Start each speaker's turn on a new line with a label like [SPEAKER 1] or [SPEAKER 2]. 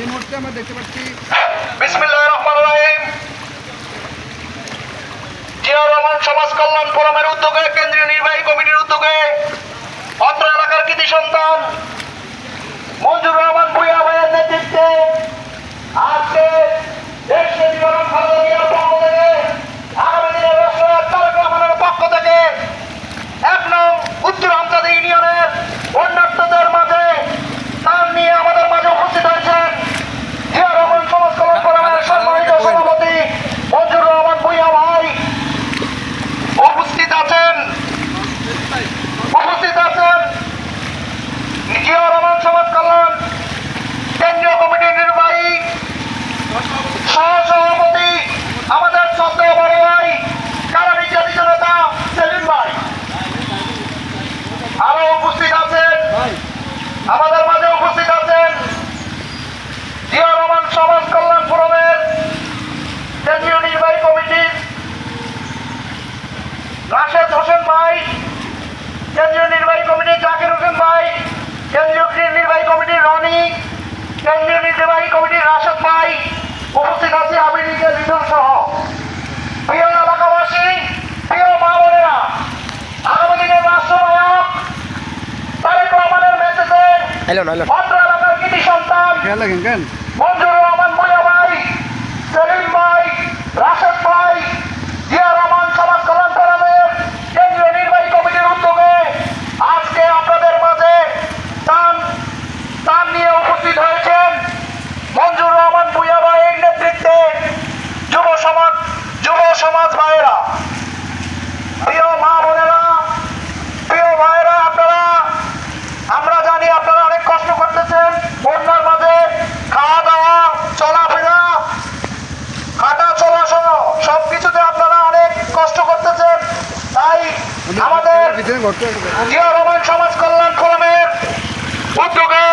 [SPEAKER 1] এই মুহূর্তে আমরা দেখতে পাচ্ছি
[SPEAKER 2] বিসমিল্লাহির রহমানির রহিম। রহমান সমাজ কল্যাণ ফোরামের উদ্যোগে, কেন্দ্রীয় নির্বাহী কমিটির উদ্যোগে অত্র এলাকার কৃতি সন্তান কেন্দ্রীয় নির্বাহী কমিটি জাকির হোসেন ভাই কেন্দ্রীয় নির্বাহী কমিটি রনি কেন্দ্রীয় নির্বাহী কমিটি রাশেদ ভাই উপস্থিত আছে আমেরিকা লিডন সহ। প্রিয় এলাকাবাসী প্রিয় মা বোনেরা আগামী দিনের রাষ্ট্রনায়ক তারেক রহমানের মেসেজে ভদ্র এলাকার কৃতি সন্তান মঞ্জুর আমাদের সমাজ কল্যাণ ফোরামের উদ্যোগে